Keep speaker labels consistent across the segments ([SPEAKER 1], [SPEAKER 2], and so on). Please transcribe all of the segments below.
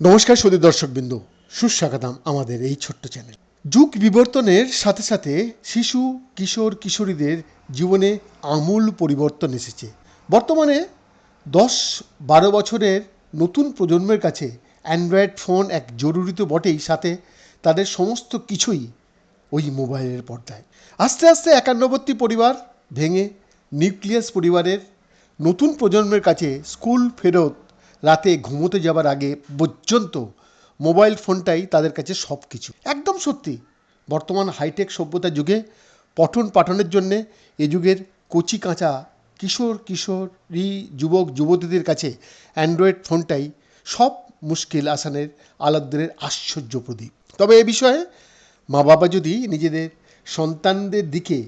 [SPEAKER 1] নমস্কার সুদী দর্শকবৃন্দ, সুস্বাগতম আমাদের এই ছোট্ট চ্যানেল যুগ বিবর্তনের সাথে সাথে শিশু, কিশোর, কিশোরীদের জীবনে আমূল পরিবর্তন এসেছে। বর্তমানে দশ বারো বছরের নতুন প্রজন্মের কাছে অ্যান্ড্রয়েড ফোন এক জরুরি তো বটেই, সাথে তাদের সমস্ত কিছুই ওই মোবাইলের পর্দায়। আস্তে আস্তে একান্নবর্তী পরিবার ভেঙে নিউক্লিয়াস পরিবারের নতুন প্রজন্মের কাছে স্কুল ফেরত রাতে ঘুমোতে যাবার আগে পর্যন্ত মোবাইল ফোনটাই তাদের কাছে সব কিছু একদম সত্যি, বর্তমান হাইটেক সভ্যতার যুগে পঠন পাঠনের জন্যে এ যুগের কচি কাঁচা কিশোর, কিশোরী, যুবক, যুবতীদের কাছে অ্যান্ড্রয়েড ফোনটাই সব মুশকিল আসানের আলাদদের আশ্চর্য প্রদীপ। তবে এ বিষয়ে মা বাবা যদি নিজেদের সন্তানদের দিকে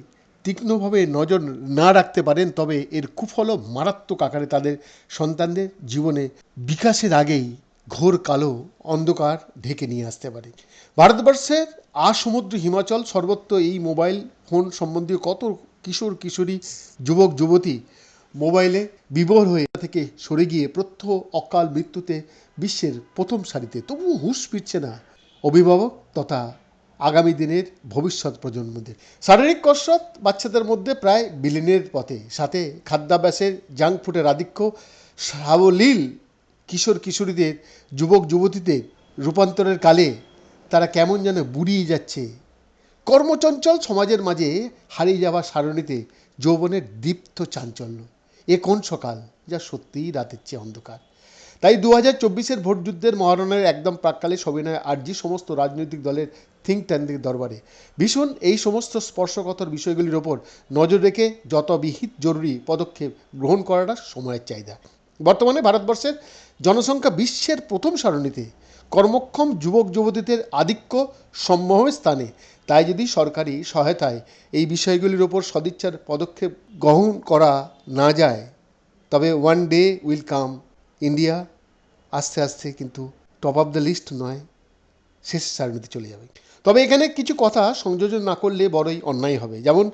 [SPEAKER 1] তীক্ষ্ণভাবে নজর না রাখতে পারেন, তবে এর কুফল মারাত্মক আকারে তাদের সন্তানদের জীবনে বিকাশের আগেই ঘোর কালো অন্ধকার ঢেকে নিয়ে আসতে পারে। ভারতবর্ষের আসমুদ্র হিমাচল সর্বত্র এই মোবাইল ফোন সম্বন্ধীয় কত কিশোর, কিশোরী, যুবক, যুবতী মোবাইলে বিবর হয়ে থেকে সরে গিয়ে প্রত্যহ অকাল মৃত্যুতে বিশ্বের প্রথম সারিতে তবুও হুঁশ ফিরছে না অভিভাবক তথা আগামী দিনের ভবিষ্যৎ প্রজন্মদের। শারীরিক কসরত বাচ্চাদের মধ্যে প্রায় বিলীনের পথে। সাথে খাদ্যাভ্যাসের জাঙ্ক ফুডের আধিক্য সাবলীল কিশোর কিশোরীদের, যুবক যুবতীদের রূপান্তরের কালে তারা কেমন যেন বুড়িয়ে যাচ্ছে। কর্মচঞ্চল সমাজের মাঝে হারিয়ে যাওয়া সারণীতে যৌবনের দীপ্ত চাঞ্চল্য। এ কোন সকাল যা সত্যিই রাতের চেয়ে অন্ধকার? তাই দু হাজার চব্বিশের ভোটযুদ্ধের মহারণের একদম প্রাককালে সবিনয় আর্জি সমস্ত রাজনৈতিক দলের থিঙ্ক ট্যাঙ্কের দরবারে। ভীষণ এই সমস্ত স্পর্শকতর বিষয়গুলির ওপর নজর রেখে যত বিহিত জরুরি পদক্ষেপ গ্রহণ করাটা সময়ের চাহিদা। বর্তমানে ভারতবর্ষের জনসংখ্যা বিশ্বের প্রথম সারণীতে কর্মক্ষম যুবক যুবতীদের আধিক্য সম্ভব স্থানে। তাই যদি সরকারি সহায়তায় এই বিষয়গুলির ওপর সদিচ্ছার পদক্ষেপ গ্রহণ করা না যায়, তবে one day will come India আস্তে আস্তে কিন্তু টপ অফ দ্য লিস্ট নয়, শেষ সারণীতে চলে যাবে। তবে এখানে কিছু কথা সংযোজন না করলে বড়ই অন্যায় হবে। যেমন,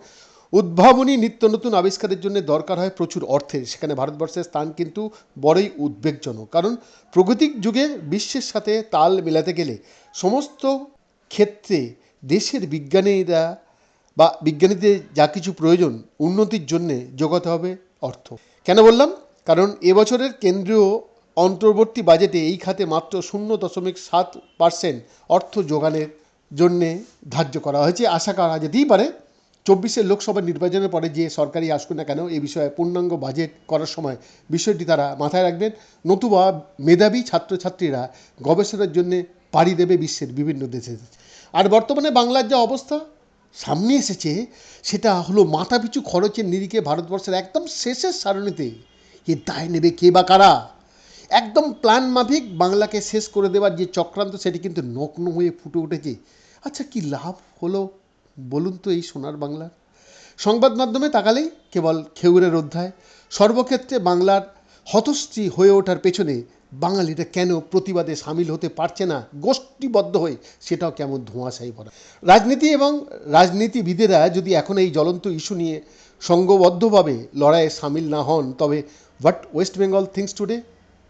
[SPEAKER 1] উদ্ভাবনী নিত্য নতুন আবিষ্কারের জন্য দরকার হয় প্রচুর অর্থের। সেখানে ভারতবর্ষের স্থান কিন্তু বড়ই উদ্বেগজনক। কারণ প্রগতিক যুগে বিশ্বের সাথে তাল মেলাতে গেলে সমস্ত ক্ষেত্রে দেশের বিজ্ঞানীরা বা বিজ্ঞানীদের যা কিছু প্রয়োজন, উন্নতির জন্যে যোগাতে হবে অর্থ। কেন বললাম? কারণ এবছরের কেন্দ্রীয় অন্তর্বর্তী বাজেটে এই খাতে মাত্র শূন্য দশমিক সাত পার্সেন্ট অর্থ যোগানের জন্যে ধার্য করা হয়েছে। আশা করা যেতেই পারে। চব্বিশের লোকসভা নির্বাচনের পরে যে সরকারি আসুক না কেন এই বিষয়ে পূর্ণাঙ্গ বাজেট করার সময় বিষয়টি তারা মাথায় রাখবেন। নতুবা মেধাবী ছাত্রছাত্রীরা গবেষণার জন্যে পাড়ি দেবে বিশ্বের বিভিন্ন দেশে। আর বর্তমানে বাংলার যা অবস্থা, সামনে এসেছে, সেটা হলো মাথাপিছু খরচের নিরিখে ভারতবর্ষের একদম শেষের সারণীতে এ দায় নেবে কে বা কারা। একদম প্ল্যান মাফিক বাংলাকে শেষ করে দেওয়ার যে চক্রান্ত, সেটি কিন্তু নগ্ন হয়ে ফুটে উঠেছে। আচ্ছা কি লাভ হলো? বলুন তো এই সোনার বাংলার সংবাদ মাধ্যমে তাকালেই কেবল খেউরের অধ্যায়। সর্বক্ষেত্রে বাংলার হতশ্রী হয়ে ওঠার পেছনে বাঙালিরা কেন প্রতিবাদে সামিল হতে পারছে না, গোষ্ঠীবদ্ধ হয়ে সেটাও কেমন ধোঁয়াশাই ভরা রাজনীতি এবং রাজনীতিবিদেরা যদি এখন এই জ্বলন্ত ইস্যু নিয়ে সঙ্গবদ্ধভাবে লড়াইয়ে সামিল না হন, তবে what West Bengal thinks today?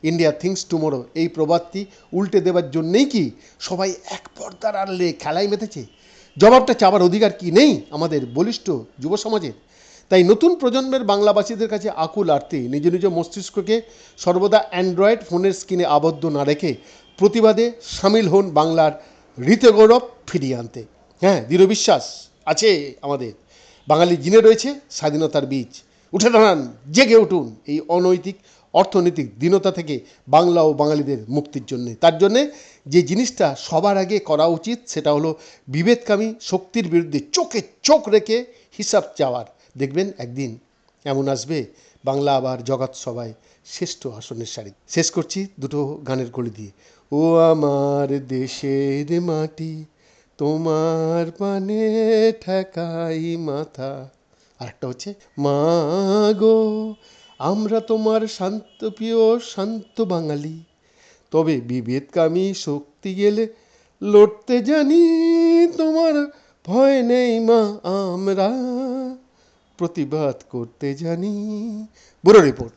[SPEAKER 1] India thinks tomorrow এই প্রবাদটি উল্টে দেওয়ার জন্যেই কি সবাই এক পর্দার আড়লে খেলায় মেতেছে? জবাবটা চাবার অধিকার কি নেই আমাদের বলিষ্ঠ যুব সমাজের? তাই নতুন প্রজন্মের বাংলাভাষীদের কাছে আকুল আর্তি। নিজ নিজ মস্তিষ্ককে সর্বদা অ্যান্ড্রয়েড ফোনের স্ক্রিনে আবদ্ধ না রেখে প্রতিবাদে সামিল হন বাংলার ঋতগৌরব ফিরিয়ে আনতে। হ্যাঁ দৃঢ় বিশ্বাস আছে আমাদের। বাঙালি জিনে রয়েছে স্বাধীনতার বীজ। উঠে দাঁড়ান, জেগে উঠুন এই অনৈতিক অর্থনৈতিক দীনতা থেকে বাংলা ও বাঙালিদের মুক্তির জন্য। তার জন্যে যে জিনিসটা সবার আগে করা উচিত সেটা হলো বিভেদকামী শক্তির বিরুদ্ধে চোখে চোখ রেখে হিসাব চাওয়ার। দেখবেন একদিন এমন আসবে, বাংলা আবার জগৎ সবাই শ্রেষ্ঠ আসনের সারি। শেষ করছি দুটো গানের কলি দিয়ে। ও আমার দেশের মাটি, তোমার পানে ঠেকাই মাথা। আরেকটা হচ্ছে, মা গো আমরা তোমার শান্তপ্রিয় শান্ত বাঙালি। তবে বিভেদকামী শক্তি গেলে লড়তে জানি, তোমার ভয় নেই মা, আমরা প্রতিবাদ করতে জানি। Bureau report.